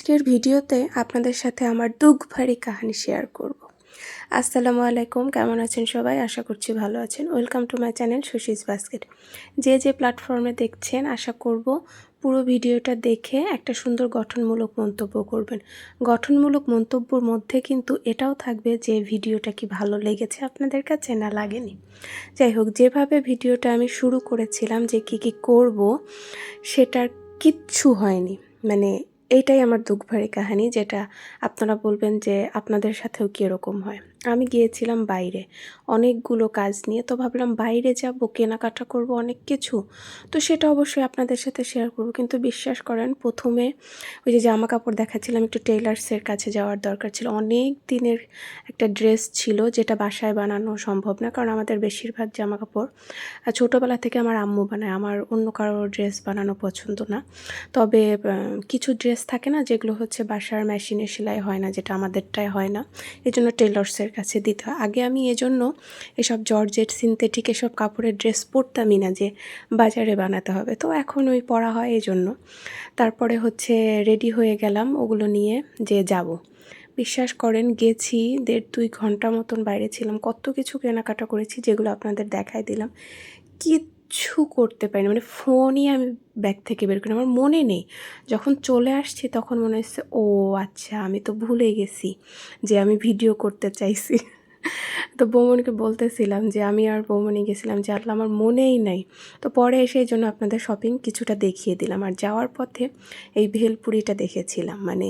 আজকের ভিডিওতে আপনাদের সাথে আমার দুঃখ ভারী কাহিনী শেয়ার করব। আসসালামু আলাইকুম, কেমন আছেন সবাই? আশা করছি ভালো আছেন। Welcome to my channel Sushis basket যে যে প্ল্যাটফর্মে দেখছেন, আশা করব পুরো ভিডিওটা দেখে একটা সুন্দর গঠনমূলক মন্তব্য করবেন। গঠনমূলক মন্তব্যর মধ্যে কিন্তু এটাও থাকবে যে ভিডিওটা কি ভালো লেগেছে আপনাদের কাছে না লাগেনি। যাই হোক, যেভাবে ভিডিওটা আমি শুরু করেছিলাম যে কি কি করব, সেটার কিচ্ছু হয়নি। মানে এইটাই আমার দুঃখ ভারী কাহিনী যেটা আপনারা বলবেন যে আপনাদের সাথেও কী এরকম হয়। আমি গিয়েছিলাম বাইরে। অনেকগুলো কাজ নিয়ে তো ভাবলাম বাইরে যাব, কেনাকাটা করব, অনেক কিছু। তো সেটা অবশ্যই আপনাদের সাথে শেয়ার করব। কিন্তু বিশ্বাস করেন, প্রথমে ওই যে জামা কাপড় দেখাচ্ছিলাম, একটু টেইলার্সের কাছে যাওয়ার দরকার ছিল। অনেক দিনের একটা ড্রেস ছিল যেটা বাসায় বানানো সম্ভব না, কারণ আমাদের বেশিরভাগ জামা কাপড় ছোটোবেলা থেকে আমার আম্মু বানায়। আমার অন্য কারোর ড্রেস বানানো পছন্দ না। তবে কিছু ড্রেস থাকে না যেগুলো হচ্ছে বাসার মেশিনে সেলাই হয় না, যেটা আমাদেরটাই হয় না। এই জন্য টেইলার্সের কাছে দিতে আগে আমি এজন্য এসব জর্জেট, সিনথেটিক এসব কাপড়ের ড্রেস পরতামই না যে বাজারে বানাতে হবে। তো এখন ওই পরা হয় এজন্য। তারপরে হচ্ছে রেডি হয়ে গেলাম ওগুলো নিয়ে যে যাব। বিশ্বাস করেন, গেছি দেড় দুই ঘণ্টা মতন বাইরে ছিলাম। কত কিছু কেনাকাটা করেছি যেগুলো আপনাদের দেখাই দিলাম। কিচ্ছু করতে পারিনি। মানে ফোনই আমি ব্যাগ থেকে বের করি আমার মনে নেই। যখন চলে আসছি তখন মনে হচ্ছে, ও আচ্ছা আমি তো ভুলে গেছি যে আমি ভিডিও করতে চাইছি। তো বৌমনিকে বলতেছিলাম যে, আমি আর বৌমনি গেছিলাম যে, আল্লাহ আমার মনেই নাই। তো পরে এসে এই জন্য আপনাদের শপিং কিছুটা দেখিয়ে দিলাম। আর যাওয়ার পথে এই ভেলপুরিটা দেখেছিলাম। মানে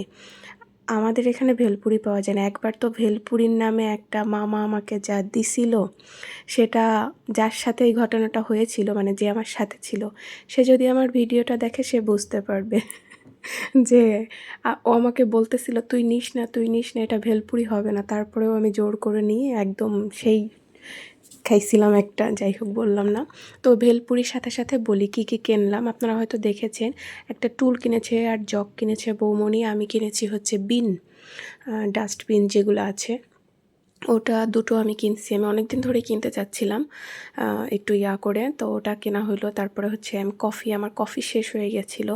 আমাদের এখানে ভেলপুরি পাওয়া যায় না। একবার তো ভেলপুরির নামে একটা মামা আমাকে যা দিছিল, সেটা যার সাথে এই ঘটনাটা হয়েছিল মানে যে আমার সাথে ছিল, সে যদি আমার ভিডিওটা দেখে, সে বুঝতে পারবে যে ও আমাকে বলতেছিল, তুই নিস না, তুই নিস না, এটা ভেলপুরি হবে না। তারপরেও আমি জোর করে নিয়ে একদম সেই খাইছিলাম একটা, যাই হোক বললাম না। তো ভেলপুরির সাথে সাথে বলি কী কী কিনলাম। আপনারা হয়তো দেখেছেন, একটা টুল কিনেছে আর জগ কিনেছে বৌমনি আমি কিনেছি হচ্ছে বিন ডাস্টবিন যেগুলো আছে। ওটা দুটো আমি কিনছি, আমি অনেক দিন ধরে কিনতে চাচ্ছিলাম একটু ইয়া করে। তো ওটা কেনা হইল, তারপরে হচ্ছে আমি কফি, আমার কফি শেষ হয়ে গেছিল।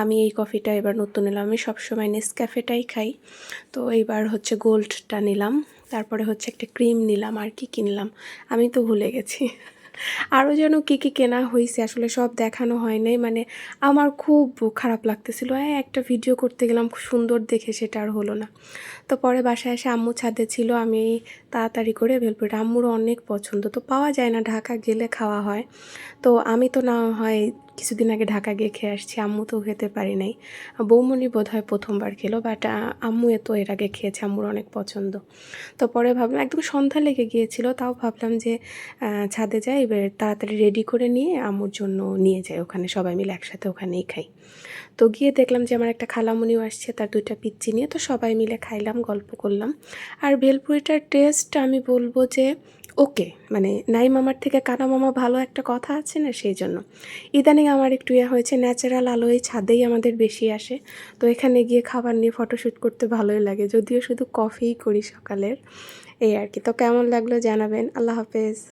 আমি এই কফিটা এবার নতুন নিলাম আমি সবসময় নেসক্যাফেটাই খাই। তো এইবার হচ্ছে গোল্ডটা নিলাম। তারপরে হচ্ছে একটা ক্রিম নিলাম আর কি কিনলাম আমি তো ভুলে গেছি। আরও যেন কী কী কেনা হয়েছে আসলে সব দেখানো হয় নাই মানে আমার খুব খারাপ লাগতেছিল। হ্যাঁ একটা ভিডিও করতে গেলাম, খুব সুন্দর দেখে সেটা আর হলো না। তো পরে বাসায় এসে আম্মু ছাদে ছিল, আমি তাড়াতাড়ি করে ভেলপুরিটা আম্মুরও অনেক পছন্দ। তো পাওয়া যায় না, ঢাকা গেলে খাওয়া হয়। তো আমি তো না হয় কিছুদিন আগে ঢাকা গিয়ে খেয়ে আসছি। আম্মু তো খেতে পারি নাই। বৌমনি বোধ হয় প্রথমবার খেলো বাট আম্মু এ তো এর আগে খেয়েছে, আম্মুর অনেক পছন্দ। তো পরে ভাবলাম, একদম সন্ধ্যা লেগে গিয়েছিল, তাও ভাবলাম যে ছাদে যাই, এবার তাড়াতাড়ি রেডি করে নিয়ে আম্মুর জন্য নিয়ে যাই ওখানে, সবাই মিলে একসাথে ওখানেই খাই। তো গিয়ে দেখলাম যে, আমার একটা খালামুনিও আসছে, তার দুইটা পিচ্চি নিয়ে, তো সবাই মিলে খাইলাম, গল্প করলাম। আর ভেলপুরিটার টেস্ট আমি বলব যে ওকে মানে নাই মামার থেকে কানা মামা ভালো একটা কথা আছে না সেই জন্য। ইদানিং আমার একটু ইয়ে হয়েছে, ন্যাচারাল আলো এই ছাদেই আমাদের বেশি আসে। তো এখানে গিয়ে খাবার নিয়ে ফটোশ্যুট করতে ভালোই লাগে, যদিও শুধু কফিই করি সকালের। এই আর কি। তো কেমন লাগল জানাবেন। আল্লাহ হাফেজ।